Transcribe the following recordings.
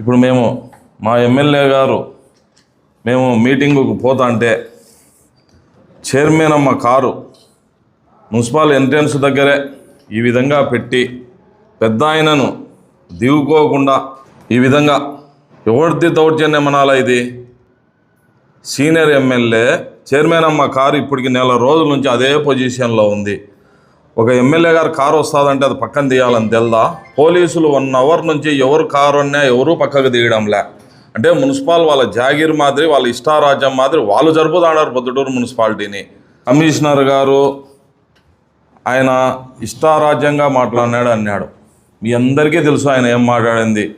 ఇప్పుడు మేము మా ఎమ్మెల్యే గారు మేము మీటింగుకు పోతా అంటే చైర్మన్ అమ్మ కారు మున్సిపల్ ఎంట్రన్స్ దగ్గరే ఈ విధంగా పెట్టి పెద్ద ఆయనను దిగుకోకుండా ఈ విధంగా ఎవరిది దౌర్జన్యం అనాలా ఇది? సీనియర్ ఎమ్మెల్యే చైర్మన్ అమ్మ కారు ఇప్పటికి నెల రోజుల నుంచి అదే పొజిషన్లో ఉంది. ఒక ఎమ్మెల్యే గారు కారు వస్తుందంటే అది పక్కన తీయాలని తెల్దా? పోలీసులు వన్ అవర్ నుంచి ఎవరు కారు అన్నా ఎవరు పక్కకు తీయడంలే. అంటే మున్సిపాల్ వాళ్ళ జాగీర్ మాదిరి వాళ్ళ ఇష్టారాజ్యం మాదిరి వాళ్ళు జరుపుతాడారు పొద్దుటూరు మున్సిపాలిటీని. కమిషనర్ గారు ఆయన ఇష్టారాజ్యంగా మాట్లాడినాడు అన్నాడు. మీ అందరికీ తెలుసు ఆయన ఏం మాట్లాడింది.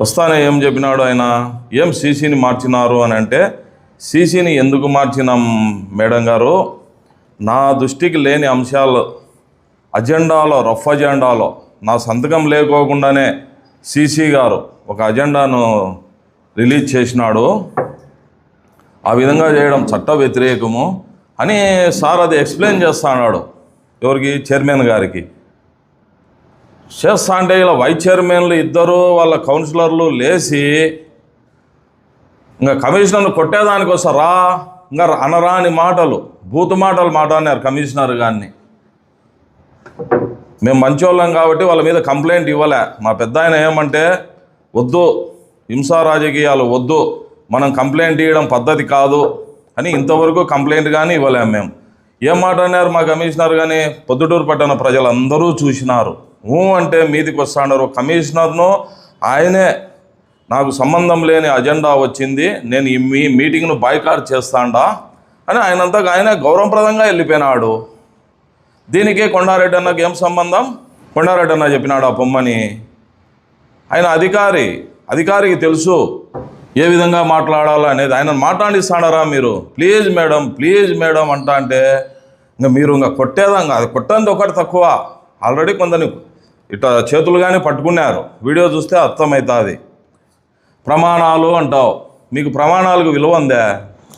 వస్తానే ఏం చెప్పినాడు ఆయన? ఏం సీసీని మార్చినారు అని అంటే సీసీని ఎందుకు మార్చినాం మేడం గారు? నా దృష్టికి లేని అంశాలు అజెండాలో రఫ్ అజెండాలో నా సంతకం లేకోకుండానే సీసీ గారు ఒక అజెండాను రిలీజ్ చేసినాడు. ఆ విధంగా చేయడం చట్ట వ్యతిరేకము అని సార్ అది ఎక్స్ప్లెయిన్ చేస్తా అన్నాడు ఎవరికి? చైర్మన్ గారికి. చేస్తా అంటే ఇలా వైస్ చైర్మన్లు ఇద్దరు వాళ్ళ కౌన్సిలర్లు లేచి ఇంకా కమిషనర్ను కొట్టేదానికి వస్తారా ఇంకా అనరాని మాటలు. బూతు మాటలు మాట్లాడినారు కమిషనర్ గారిని. మేము మంచోళ్ళం కాబట్టి వాళ్ళ మీద కంప్లైంట్ ఇవ్వలే. మా పెద్ద ఆయన ఏమంటే వద్దు హింసా రాజకీయాలు వద్దు మనం కంప్లైంట్ ఇవ్వడం పద్ధతి కాదు అని ఇంతవరకు కంప్లైంట్ కానీ ఇవ్వలేము మేము. ఏం మాట్లాడినారు మా కమిషనర్ కానీ పొద్దుటూరు పట్టణ ప్రజలందరూ చూసినారు. ఊ అంటే మీదికి వస్తాడారు. కమిషనర్ను ఆయనే నాకు సంబంధం లేని అజెండా వచ్చింది. నేను ఈ మీ మీటింగ్ను బాయ్కాట్ చేస్తాడా. అని ఆయనంతా ఆయన గౌరవప్రదంగా వెళ్ళిపోయినాడు. దీనికే కొండారెడ్డి అన్నకి ఏం సంబంధం? కొండారెడ్డి అన్న చెప్పినాడు ఆ పొమ్మని. ఆయన అధికారి అధికారికి తెలుసు ఏ విధంగా మాట్లాడాలా అనేది. ఆయన మాట్లాడిస్తాడారా మీరు? ప్లీజ్ మేడం ప్లీజ్ మేడం అంటా అంటే ఇంకా మీరు ఇంకా కొట్టేదాం కాదు. కొట్టంది ఒకటి తక్కువ. ఆల్రెడీ కొందరిని ఇట్లా చేతులు కానీ పట్టుకున్నారు. వీడియో చూస్తే అర్థమవుతుంది. ప్రమాణాలు అంటావు. మీకు ప్రమాణాలకు విలువ ఉందే?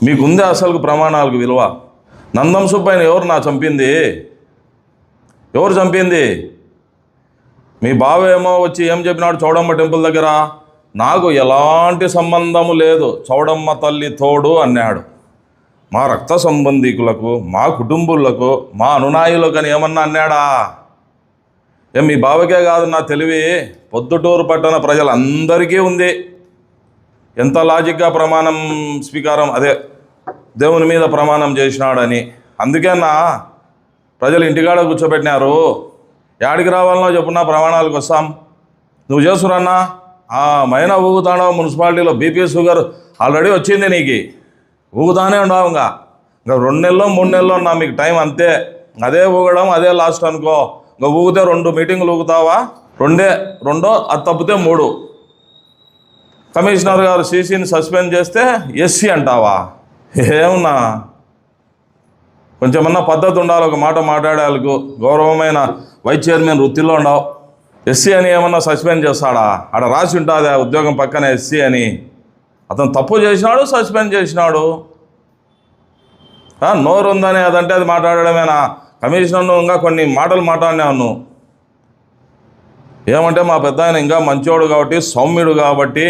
మీకుందే అసలు ప్రమాణాలకు విలువ. నందం సుబ్బయ్యని ఎవరు నా చంపింది? ఎవరు చంపింది? మీ బావ ఏమో వచ్చి ఏం చెప్పినాడు చౌడమ్మ టెంపుల్ దగ్గర? నాకు ఎలాంటి సంబంధము లేదు. చౌడమ్మ తల్లి తోడు అన్నాడు. మా రక్త సంబంధికులకు మా కుటుంబులకు మా అనునాయులకు అని ఏమన్నా అన్నాడా? ఏం మీ బావకే కాదు నా తెలివి. పొద్దుటూరు పట్టణ ప్రజలందరికీ ఉంది. ఎంత లాజిక్గా ప్రమాణం స్వీకారం అదే దేవుని మీద ప్రమాణం చేసినాడని. అందుకేనా ప్రజలు ఇంటికాడ కూర్చోబెట్టినారు. యాడికి రావాలనో చెప్పున్నా ప్రమాణాలకు వస్తాం. నువ్వు చేసురన్నా ఆ మైన ఊగుతాడో మున్సిపాలిటీలో బీపీ షుగర్ ఆల్రెడీ వచ్చింది నీకు. ఊగుతానే ఉండవు ఇంకా. ఇంకా రెండు నెలల్లో మూడు నెలల్లో నా మీకు టైం అంతే. అదే ఊగడం అదే లాస్ట్ అనుకో. ఇంకా ఊగితే రెండు మీటింగ్లు ఊగుతావా? రెండే రెండో అది తప్పితే మూడు. కమిషనర్ గారు సీసీని సస్పెండ్ చేస్తే ఎస్సీ అంటావా? ఏమన్నా? కొంచెమన్నా పద్ధతి ఉండాలి ఒక మాట మాట్లాడేందుకు గౌరవమైన వైస్ చైర్మన్ వృత్తిలో ఉండవు. ఎస్సీ అని ఏమన్నా సస్పెండ్ చేస్తాడా? ఆడ రాసి ఉంటుంది ఆ ఉద్యోగం పక్కన ఎస్సీ అని. అతను తప్పు చేసినాడు సస్పెండ్ చేసినాడు. నోరు ఉందని అదంటే అది మాట్లాడడమేనా? కమిషనర్ను ఇంకా కొన్ని మాటలు మాట్లాడినాను ఏమంటే మా పెద్ద ఆయన ఇంకా మంచోడు కాబట్టి సౌమ్యుడు కాబట్టి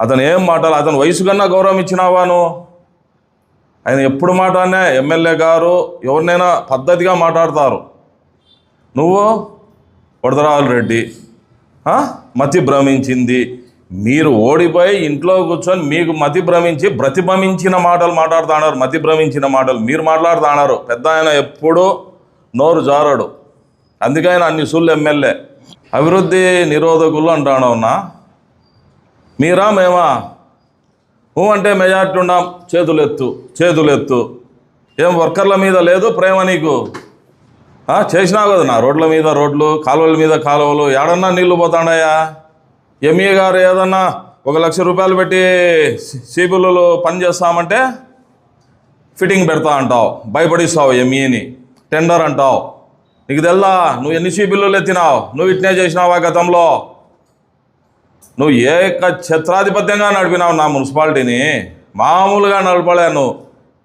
అతను ఏం మాటలు? అతను వయసు కన్నా గౌరవం ఇచ్చినావా నువ్వు? ఆయన ఎప్పుడు మాట్లాడినా ఎమ్మెల్యే గారు ఎవరినైనా పద్ధతిగా మాట్లాడతారు. నువ్వు వడదరాజు రెడ్డి మతి భ్రమించింది. మీరు ఓడిపోయి ఇంట్లో కూర్చొని మీకు మతి భ్రమించి ప్రతిభమించిన మాటలు మాట్లాడుతున్నారు. మతి భ్రమించిన మాటలు మీరు మాట్లాడుతున్నారు. పెద్ద ఆయన ఎప్పుడూ నోరు జారడు. అందుకైనా అన్ని సుళ్ళు ఎమ్మెల్యే. అభివృద్ధి నిరోధకులు అంటాడవునా మీరా మేమా? ఊ అంటే మెజార్టీ ఉన్నాం చేతులెత్తు చేతులెత్తు. ఏం వర్కర్ల మీద లేదు ప్రేమ నీకు? చేసినావు కదా నా రోడ్ల మీద రోడ్లు కాలువల మీద కాలువలు ఏడన్నా నీళ్ళు పోతాడాయా? ఎంఈ గారు ఏదన్నా ఒక లక్ష రూపాయలు పెట్టి సీబులు పని చేస్తామంటే ఫిట్టింగ్ పెడతా అంటావు భయపడిస్తావు ఎంఈని టెండర్ అంటావు. నీకు తెల్లా నువ్వు ఎన్ని సీబిల్లులు ఎత్తినావు? నువ్వు ఇట్నే చేసినావా గతంలో? నువ్వు ఏక ఛత్రాధిపత్యంగా నడిపినావు నా మున్సిపాలిటీని మామూలుగా నడపలేను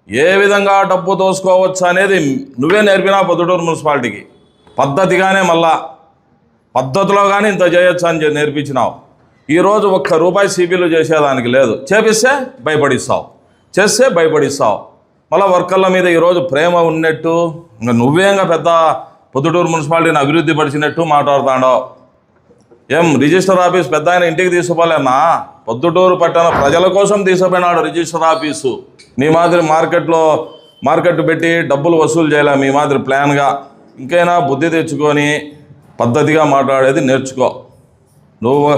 ఏ విధంగా డబ్బు దోసుకోవచ్చు అనేది నువ్వే నేర్పినావు పొద్దుటూరు మున్సిపాలిటీకి. పద్ధతిగానే మళ్ళా పద్ధతిలో కానీ ఇంత చేయొచ్చు అని నేర్పించినావు. ఈరోజు ఒక్క రూపాయి సిబిలు చేసేదానికి లేదు. చేపిస్తే భయపడిస్తావు. చేస్తే భయపడిస్తావు. మళ్ళీ వర్కర్ల మీద ఈరోజు ప్రేమ ఉన్నట్టు ఇంకా నువ్వేంగా పెద్ద పొద్దుటూరు మున్సిపాలిటీని అభివృద్ధి పరిచినట్టు మాట్లాడుతాండావు ఏం రిజిస్టర్ ఆఫీస్ పెద్ద ఆయన ఇంటికి తీసుకుపోలేనా? పొద్దుటూరు పట్టణ ప్రజల కోసం తీసుకుపోయినాడు రిజిస్టర్ ఆఫీసు. నీ మాదిరి మార్కెట్లో మార్కెట్ పెట్టి డబ్బులు వసూలు చేయలే మీ మాదిరి ప్లాన్గా ఇంకైనా బుద్ధి తెచ్చుకొని పద్ధతిగా మాట్లాడేది నేర్చుకో. నువ్వు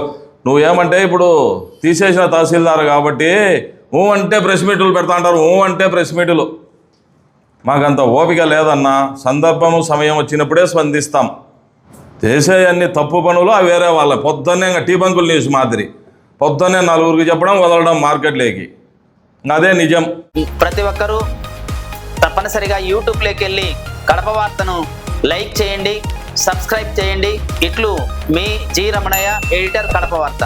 నువ్వేమంటే ఇప్పుడు తీసేసిన తహసీల్దార్ కాబట్టి ఊ అంటే ప్రెస్ మీట్లు పెడతా అంటారు. ఊ అంటే ప్రెస్ మీట్లు మాకంత ఓపిక లేదన్నా సందర్భము సమయం వచ్చినప్పుడే స్పందిస్తాం. చేసే అన్ని తప్పు పనులు అవి వేరే వాళ్ళ. పొద్దున్నే ఇంకా టీ బంకులు న్యూస్ మాదిరి. పొద్దున్నే నలుగురికి చెప్పడం వదలడం మార్కెట్లోకి. అదే నిజం. ప్రతి ఒక్కరూ తప్పనిసరిగా యూట్యూబ్లోకి వెళ్ళి కడప వార్తను లైక్ చేయండి సబ్స్క్రైబ్ చేయండి. ఇట్లు మీ జి రమణయ్య ఎడిటర్ కడప వార్త.